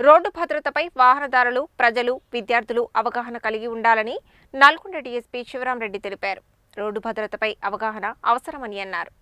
Road భద్రతపై వాహనదారులు ప్రజలు విద్యార్థులు అవగాహన కలిగి ఉండాలని నల్గొండ డీఎస్పీ శివరాంరెడ్డి తెలిపారు. రోడ్డు భద్రతపై అవగాహన అవసరమని అన్నారు.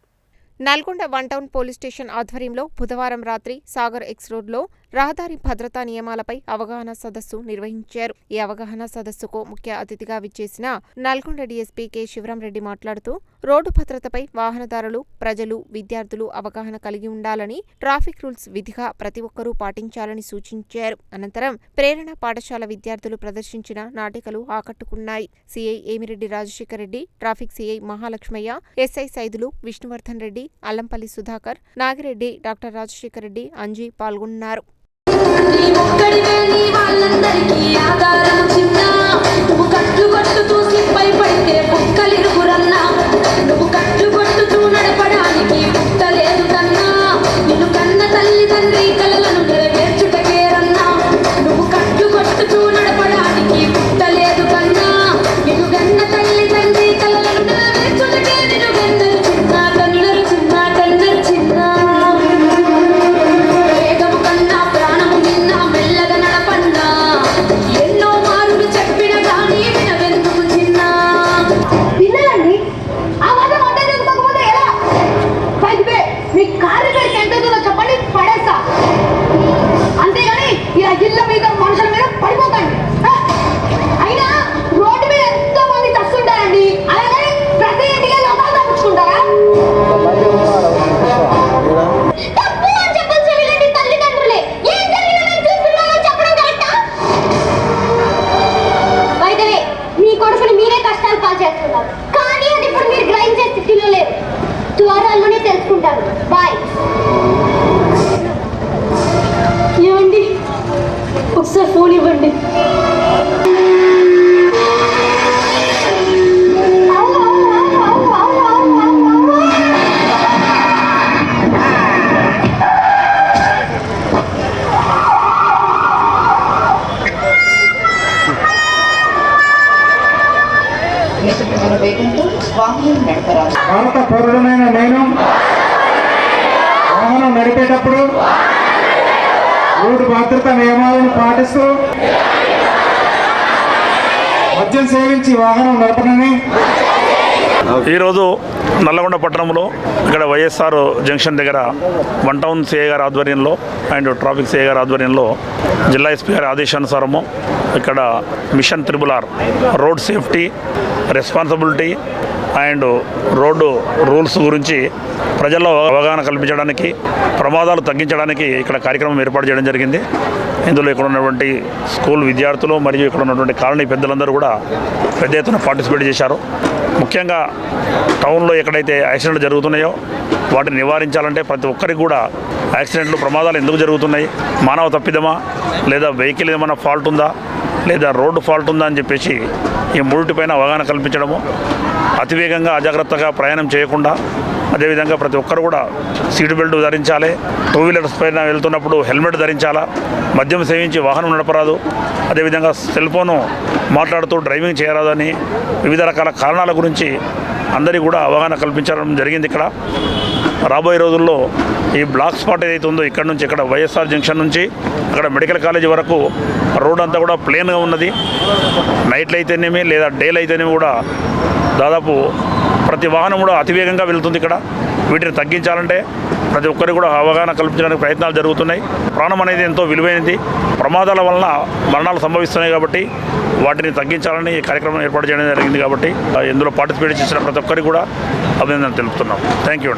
Nalgonda one town police station ఆధ్వర్యంలో బుధవారం రాత్రి సాగర్ ఎక్స్ రోడ్లో రహదారి భద్రతా నియమాలపై అవగాహన సదస్సు నిర్వహించారు. ఈ అవగాహన సదస్సుకు ముఖ్య అతిథిగా విచ్చేసిన నల్గొండ డీఎస్పీ కె. శివరాంరెడ్డి మాట్లాడుతూ రోడ్డు భద్రతపై వాహనదారులు ప్రజలు విద్యార్థులు అవగాహన కలిగి ఉండాలని ట్రాఫిక్ రూల్స్ విధిగా ప్రతి ఒక్కరూ పాటించాలని సూచించారు. అనంతరం ప్రేరణ పాఠశాల విద్యార్థులు ప్రదర్శించిన నాటికలు ఆకట్టుకున్నాయి. CI Emireddy Rajasekhara Reddy traffic CI Mahalakshmaiah SI Saidulu Vishnuvardhan Reddy Allampalli Sudhakar Nagireddy doctor Rajasekhara Reddy Anji పాల్గొన్నారు. నీ ఒక్కడివే నీ వాళ్ళందరికీ మీ కారు ఇక్కడికి ఎంత ఉందో చెప్పండి? పడేస్తా. అంతేగాని ఇలా ఇళ్ళ మీద మనుషుల మీద పడిపోకండి. అయినా రోడ్డు మీద ఎంతో మంది తస్తుంటారండి అలాగే ప్రతి ఇంటికి లోకాలు తప్పించుకుంటారా తప్పు అని చెప్పొచ్చు భారత పౌరుడమైన నేను వాహనం నడిపేటప్పుడు రోడ్డు భద్రత నియమాలను పాటిస్తూ మద్యం సేవించి వాహనం నడపనని ఈరోజు నల్లగొండ పట్టణంలో ఇక్కడ వైఎస్ఆర్ జంక్షన్ దగ్గర వన్ టౌన్ సిఐ గారి ఆధ్వర్యంలో అండ్ ట్రాఫిక్ సిఐ గారి ఆధ్వర్యంలో జిల్లా ఎస్పీ గారి ఆదేశానుసారము ఇక్కడ mission triple R road safety responsibility and road rules గురించి ప్రజల్లో అవగాహన కల్పించడానికి ప్రమాదాలు తగ్గించడానికి ఇక్కడ కార్యక్రమం ఏర్పాటు చేయడం జరిగింది. ఇందులో ఇక్కడ ఉన్నటువంటి స్కూల్ విద్యార్థులు మరియు ఇక్కడ ఉన్నటువంటి కాలనీ పెద్దలందరూ కూడా పెద్ద ఎత్తున పార్టిసిపేట్ చేశారు. ముఖ్యంగా టౌన్లో ఎక్కడైతే యాక్సిడెంట్లు జరుగుతున్నాయో వాటిని నివారించాలంటే ప్రతి ఒక్కరికి కూడా యాక్సిడెంట్లు ప్రమాదాలు ఎందుకు జరుగుతున్నాయి మానవ తప్పిదమా లేదా వెహికల్ ఏమైనా ఫాల్ట్ ఉందా లేదా రోడ్డు ఫాల్ట్ ఉందా అని చెప్పేసి ఈ మూడింటిపైన అవగాహన కల్పించడము అతివేగంగా అజాగ్రత్తగా ప్రయాణం చేయకుండా అదేవిధంగా ప్రతి ఒక్కరు కూడా సీటు బెల్ట్ ధరించాలి టూ వీలర్స్ పైన వెళ్తున్నప్పుడు హెల్మెట్ ధరించాలా మద్యం సేవించి వాహనం నడపరాదు అదేవిధంగా సెల్ ఫోను మాట్లాడుతూ డ్రైవింగ్ చేయరాదని వివిధ రకాల కారణాల గురించి అందరికీ కూడా అవగాహన కల్పించడం జరిగింది ఇక్కడ. రాబోయే రోజుల్లో ఈ బ్లాక్ స్పాట్ ఏదైతే ఉందో ఇక్కడ నుంచి ఇక్కడ వైఎస్ఆర్ జంక్షన్ నుంచి అక్కడ మెడికల్ కాలేజ్ వరకు రోడ్ అంతా కూడా ప్లేన్గా ఉన్నది. నైట్లు అయితేనేమి లేదా డేలు అయితేనేమి కూడా దాదాపు ప్రతి వాహనం కూడా అతివేగంగా వెళ్తుంది ఇక్కడ. వీటిని తగ్గించాలంటే ప్రతి ఒక్కరికి కూడా అవగాహన కల్పించడానికి ప్రయత్నాలు జరుగుతున్నాయి. ప్రాణం అనేది ఎంతో విలువైనది. ప్రమాదాల వలన మరణాలు సంభవిస్తున్నాయి కాబట్టి వాటిని తగ్గించాలని ఈ కార్యక్రమం ఏర్పాటు చేయడం జరిగింది కాబట్టి ఇందులో పార్టిసిపేట్ చేసిన ప్రతి ఒక్కరికి కూడా అభినందనలు తెలుపుతున్నాం. Thank you